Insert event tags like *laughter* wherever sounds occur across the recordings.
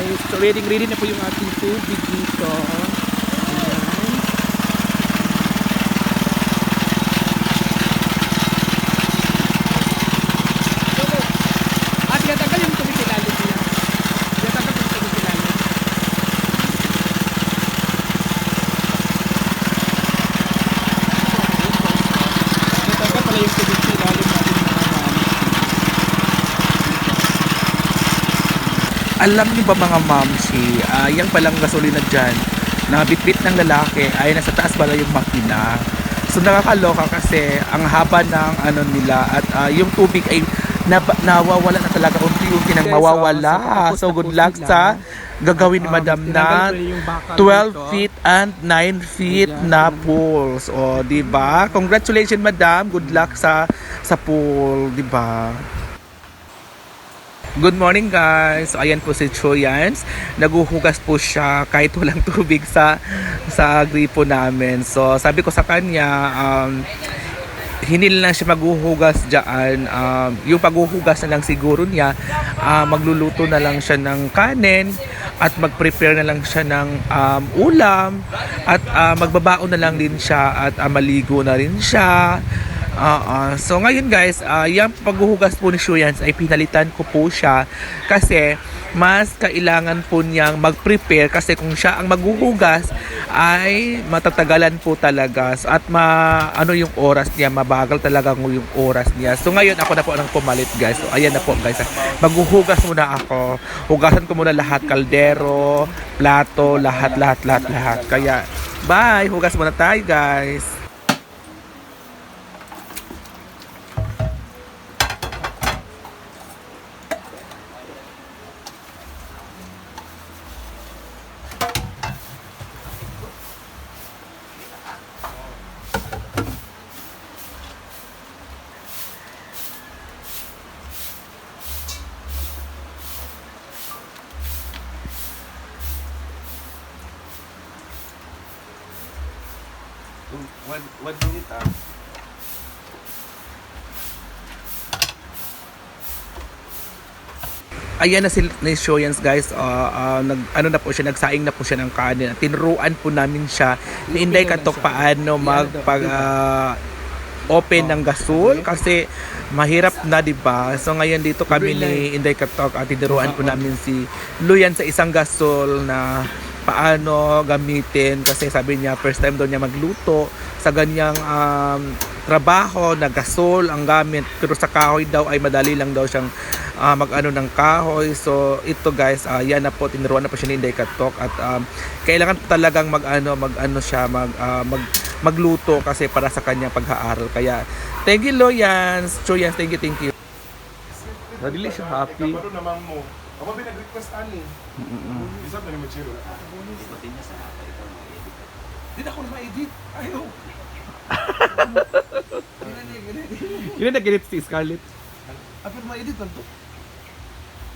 guys. So ready ready na po yung ating tubig dito. Ayan. At tinatagal yung tubig sa ilalim niya. Tinatagal yung tubig sa ilalim. Tinatagal pala yung tubig sa ilalim natin mga ma'am. Alam niyo ba mga mamsi, ah, yung palang gasolina dyan, na bitbit ng lalaki ay nasa taas pala yung makina. So nakakaloka kasi ang haba ng ano nila at ah, yung tubig ay nab- nawawala na talaga unti-unti nang mawawala. So good luck sa gagawin ni Madam na 12 feet and 9 feet na pools. O, di ba? Congratulations, Madam. Good luck sa sa pool, di ba? Good morning guys. So, ayan po si Choyans. Naguhugas po siya kahit walang tubig sa sa gripo namin. So sabi ko sa kanya um, hinil lang siya maghuhugas dyan. Um, yung paghuhugas na lang siguro niya, ah, magluluto na lang siya ng kanin at mag-prepare na lang siya ng um, ulam at ah, magbabaon na lang din siya at ah, maligo na rin siya. Oo. so ngayon guys, uh, yung paghuhugas po ni Shuyans ay pinalitan ko po siya kasi mas kailangan po niyang mag-prepare kasi kung siya ang maghuhugas ay matatagalan po talaga. At ma ano yung oras niya? Mabagal talaga ng yung oras niya. So ngayon ako na po ang pumalit guys. So ayan na po guys. Maghuhugas muna ako. Hugasan ko muna lahat kaldero plato lahat lahat lahat lahat. Kaya bye. Hugas muna tayo guys One, one minute ah. ayan na si ni Shoyans guys. Ah, ah, nag ano na po siya nagsaing na po siya ng kanin. Tinuruan po namin siya ni Inday Katok paano magpag ah, open ng gasol. Kasi mahirap na 'di ba? So ngayon dito kami ni Inday Katok at tinuruan po namin si Luyan sa isang gasol na paano gamitin kasi sabi niya first time daw niya magluto sa ganyang um, trabaho na gasol ang gamit pero sa kahoy daw ay madali lang daw siyang ah, mag-ano ng kahoy. So ito guys ah, yan na po tinuruan na po siya ni Inday Katok at um, kailangan talagang mag-ano mag-ano siya mag, ah, mag magluto kasi para sa kanyang pag-aaral. Kaya thank you Loyans. Choyans thank you thank you. Nadili siya happy. Ako ba nag-request ani? Isa ba ni Machiro? Di na ako na ma-edit. Ayaw. yun na ginit si Scarlett Apir ma-edit lang to.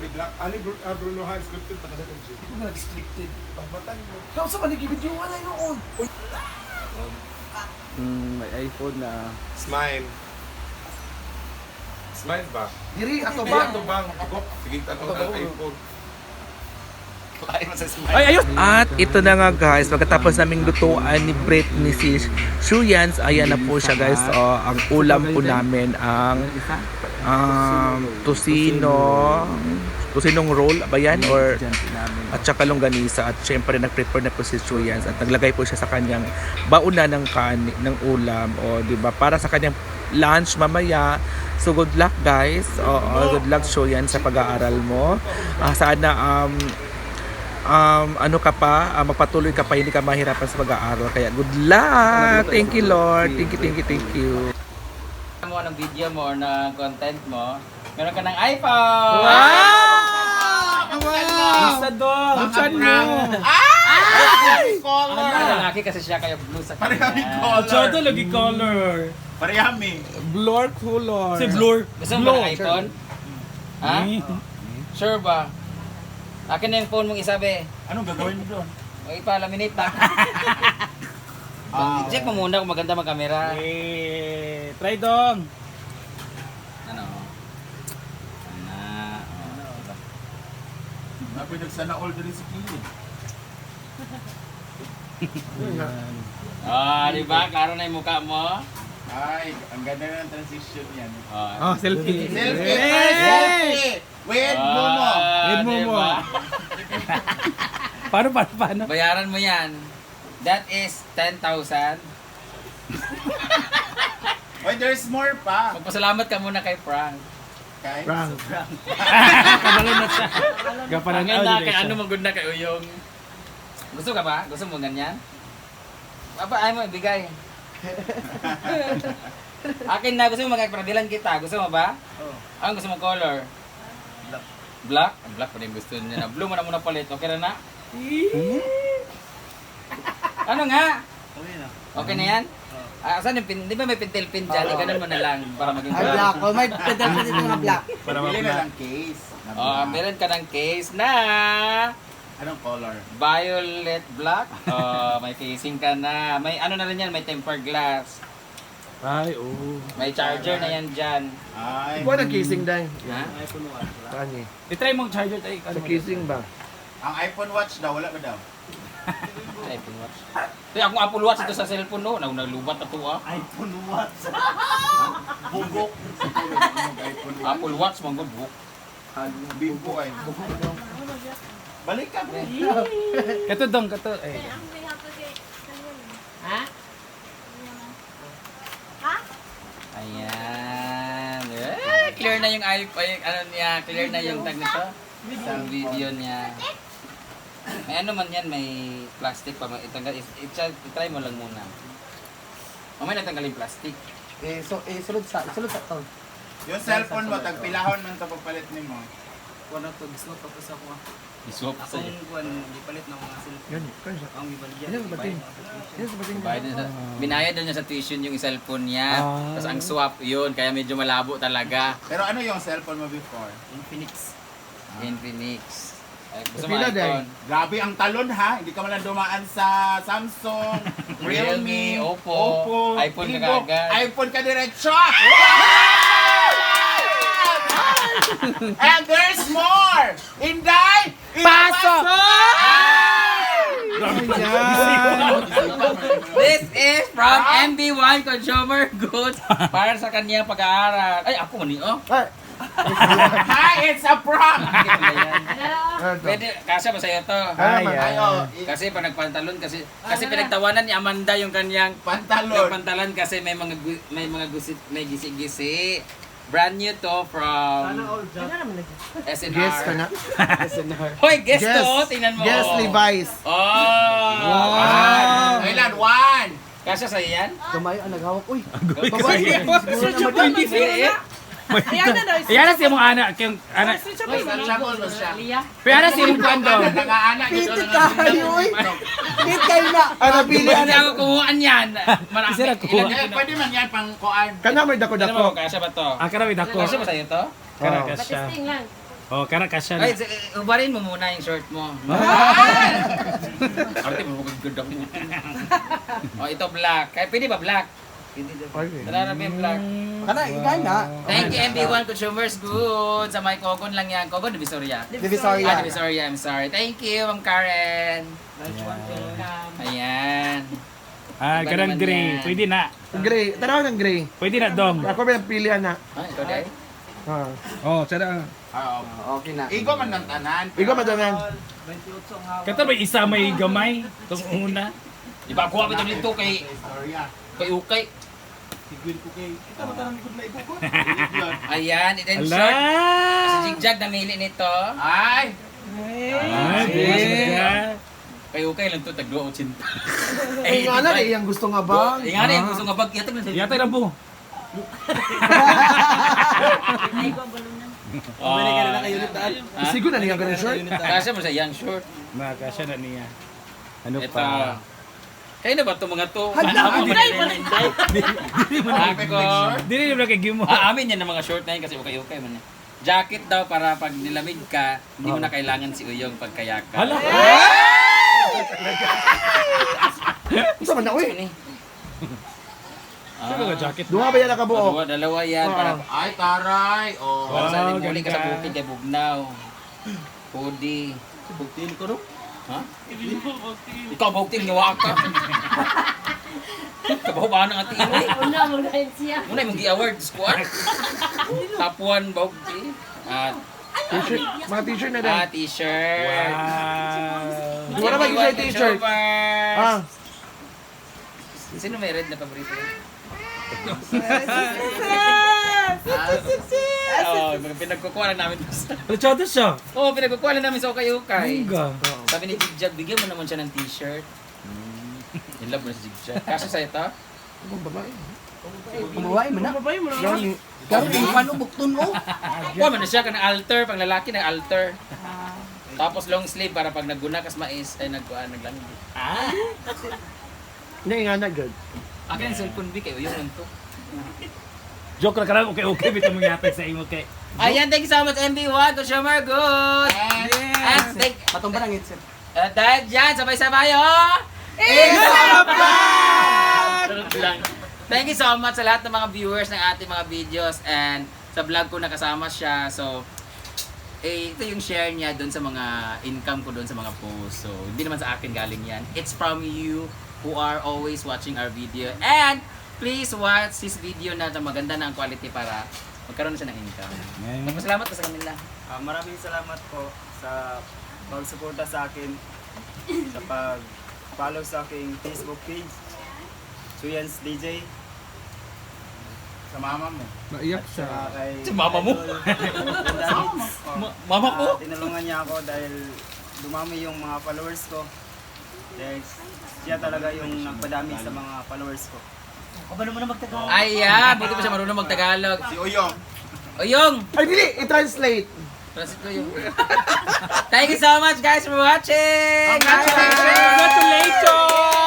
May black. Ah, Bruno Hans. Scripted pa kasi Jim. Ito na scripted. Pagmatan mo. Kaya sa manigibidyo wala noon. mm, may iPhone na Smile. Smile ba? Diri ato Ba? ba? Ito bang? Ako? Sige, ato Ato ba? ang iPhone. Ay, ayos! At ito na nga guys, pagkatapos naming lutuan ni Britney si Shuyans, ayan na po siya guys. Oh, ang ulam po namin, ang um, tusino, tusinong roll ba yan? Or, at saka longganisa. At syempre, nag-prepare na po si Shuyans at naglagay po siya sa kanyang bauna ng kanin, ng ulam. O, di ba? Para sa kanyang lunch mamaya. So, good luck guys. Oo, good luck Shuyans sa pag-aaral mo. Ah, sana um, um, ano ka pa, ah, magpatuloy ka pa, hindi ka mahirapan sa pag-aaral. Kaya good luck! Thank you Lord! Thank you, thank you, thank you. mo ng video mo or na content mo, meron ka ng iPhone! Isa doon! Buksan mo! Color! Ang lalaki kasi siya kaya blue sa kanya. Parehami color. Chodo lagi color. Parehami. Blur color. Si Blur. Gusto mo ba ng iPhone? Ha? Sure ba? Akin na yung phone mong isabi. Anong gagawin mo doon? O ipalaminate na. *laughs* Check mo muna kung maganda mag-camera. Eh, try dong. Ano? Ano? Ako nagsana all din si Kili. Ah, di ba? Klaro na yung mukha mo. Ay, ang ganda ng transition yan. Ah. Oh, selfie. Selfie! Selfie! Wait, Momo! Ah, Wait, Momo. diba? *laughs* Paano, paano, paano? Bayaran mo yan. That is 10,000. Wait, *laughs* there's more pa. Magpasalamat ka muna kay Frank. Okay? Frank. *laughs* Kabalo na siya. Gaparang Ang na kay ano maganda kay Uyong. Gusto ka ba? Gusto mo ganyan? Papa, ay mo ibigay. *laughs* Akin na, gusto mo magkakradilan kita. Gusto mo ba? Oo. Ang gusto mo color? Black. Black? Ang black pa rin gusto niya na. Blue mo na muna palit. Okay na na? ano nga? Okay na yan? Ah, saan yung pin? Di ba may pintil pin dyan? Iganon mo na lang para maging Ay, black. Oh, may pedal pa dito nga black. Para Bili na lang case. na Oh, black. meron ka ng case na Anong color? violet black. Oh, may casing ka na. May ano na rin yan, may tempered glass. Ay, oo. May charger na yan dyan. Ay. Ikaw ang casing dahil. Ha? Saan eh? I-try mong charger tayo. Sa casing ba? Ang iPhone watch daw, wala ba daw? *laughs* iPhone watch. Kaya akong Apple Watch ito sa cellphone no, nang naglubat na to ah. iPhone watch. *laughs* Bugok. iPhone watch. Apple Watch mong good book. Bimbo ay. Balik ka, pre. Kato dong, kato. Eh. Ayan. Eh, clear na yung iPhone, yung ano niya, clear na yung tag nito. Sa video niya. May ano man yan, may plastic pa. Itanggal, i-try mo lang muna. Mamaya natanggal yung plastic. Eh, so, eh, sulod sa, sulod sa to. Yung cellphone mo, tagpilahon man ito pagpalit ni mo. Kuno to gusto tapos ako. Iswap Ako sa'yo. ang kuan gipalit ng mga cellphone. Yan, kaya. Ang gibaligyan. Yan, bating. Yan sa bating. Bayad na, binayad daw niya sa tuition yung cellphone niya. Ah. Tapos ang swap yun, kaya medyo malabo talaga. Pero ano yung cellphone mo before? Infinix. Infinix. Ay, gusto mo iPhone? Grabe ang talon ha. Hindi ka man dumaan sa Samsung, *laughs* Realme, Oppo, iPhone ka kaagad. iPhone ka diretso. *laughs* And there's more! Inday! Pasok! This is from MB1 Consumer Goods para sa kanyang pag-aaral. Ay, ako mani, oh. Hi, it's a prank! Pwede, kasya ba sa'yo to? Ay, Ay, oh, Kasi pa nagpantalon kasi kasi pinagtawanan ni Amanda yung kanyang yung pantalon. pantalon kasi may mga gu- may mga gusit may gisi-gisi. Brand new to from SNR. Guess ka na. *laughs* Hoy, guess Guess. to, tingnan mo. Guess Levi's. Oh! Wow. Kailan? One! Kasya sa'yo yan? Kamay, ah, naghawak. Uy, Ayan na siya mong anak. Kayong anak. Untouchable ba siya? Pero ana siya mong. Nangaanak ito Pitit na kayo, uy. Pit kayo na. Ano, pili Hindi ano? ako kumuhaan yan. Marami. Isa na kuha. Eh, pwede man yan pang kuan. Kana may Ano mo, dako-dako. kasya ba to? Ah, karawid ako. Kasya ba sa'yo to? Kara Oh. kasya. Oh, kara kasya na. Ay, s- ubarin mo muna yung short mo. Arte mo good ako. *laughs* oh, ito black. Kaya pwede ba black? Tara na yung black. Kana, na. Thank you MB1 Consumers Good. Sa may Kogon lang yan. Kogon, Divisoria. Ah, Divisoria. Divisoria, I'm sorry. Thank you, Ma'am Karen. Ayan. Ah, Iba karang naman gray. Pwede na. Gray. Tanaw ng gray. Pwede na dong. Ako may pilihan na. Ah, ikaw? Ah. Oh, sada. Oo. Okay na. Igo man ng tanan. Ikaw madanan. 28 ang hawak. Kato may isa may gamay. Itong una. Ba, kuha ko ito dito kay, kay Ukay. Tigwin ko kay. Kita mo tanang likod na ikot. *laughs* Ayan, ito yung Ala! short. Si Jigjag namili nito. Ay! Ay, buwas Kay Ukay lang to, tag 2.80. Eh, nga na, eh, yung gusto nga ba? Eh, nga na, yung gusto nga bag. Yatag na ka. sa Yata na po. Bumili ka na lang kayo nito. Ah, Sigo na niya ganun short. Kasya mo sa young short. Makasya na niya. Ano Ito. pa? Kayo na ba ito mga to? Hala, Ano, Inday, Inday. Ako. Dili na kay Gimo. Ah, amin yan ng mga short na yun kasi ukay-ukay man. Jacket daw para pag nilamig ka, hindi mo na kailangan si Uyong pagkayakan. Hala. *laughs* Man na, uy. Sino ka jacket? Duha ba yan nakabuok? Dalawa, dalawa yan para Ah. Ay, taray! Oh. para sa Wow, muli ka sa bukid kay Bugnaw. Hoodie. Buktin ko no? Ha? Ikaw buktin gawa ka. *laughs* Kabaho ba ng ating ini? Una mo na siya. Muna yung gi-award squad. *laughs* 1 bukti. At T-shirt. Mga t-shirt na din. ah, t-shirt. Di mo na mag-t-shirt, t-shirt. Ah. Sino may red na paborito? Oh, mga pinagkukuha lang *laughs* namin. Luchado siya. Oo, oh, pinagkukuha lang namin sa ukay-ukay. Sabi ni Jigjag, bigyan mo naman siya ng t-shirt. In love mo na si Jigjag. Kaso sa ito, Kumaway mo na. Mabay mo na. Karon yung paano bukton mo? *laughs* kuha mo na siya ka ng alter, pang lalaki ng alter. Tapos long sleeve para pag nagguna kas mais ay nagkuan naglangi. Hindi nga na good. Akin cellphone bi kayo yung to. Joke lang karang okay okay bitaw mangyatag sa imo kay. Ayan, thank you so much MB1 Consumer Good. And thank, Patumba ng headset. uh, dahil dyan, sabay-sabay oh! Lang. Thank you so much sa lahat ng mga viewers ng ating mga videos and sa vlog ko nakasama siya. So, eh, ito yung share niya doon sa mga income ko doon sa mga posts. So, hindi naman sa akin galing yan. It's from you who are always watching our video. And, please watch this video na maganda na ang quality para magkaroon na siya ng income. Magpasalamat ka sa kanila. Ah, maraming salamat po sa pagsuporta sa akin sa pag-follow sa aking Facebook page. Suyans DJ. Sa mama mo. Naiyak Saka kay Sa mama mo? Idol Davids. *laughs* Oh, Ma- mama ko? ah, tinulungan niya ako dahil dumami yung mga followers ko. Dahil siya talaga yung nagpadami sa mga followers ko. Kabalo mo na magtagalog. Ay, yeah. Buti pa siya marunong magtagalog. Si Oyong. Oyong! Ay, dili! I-translate! Translate ko yung... *laughs* Thank you so much guys for watching! Congratulations! Congratulations!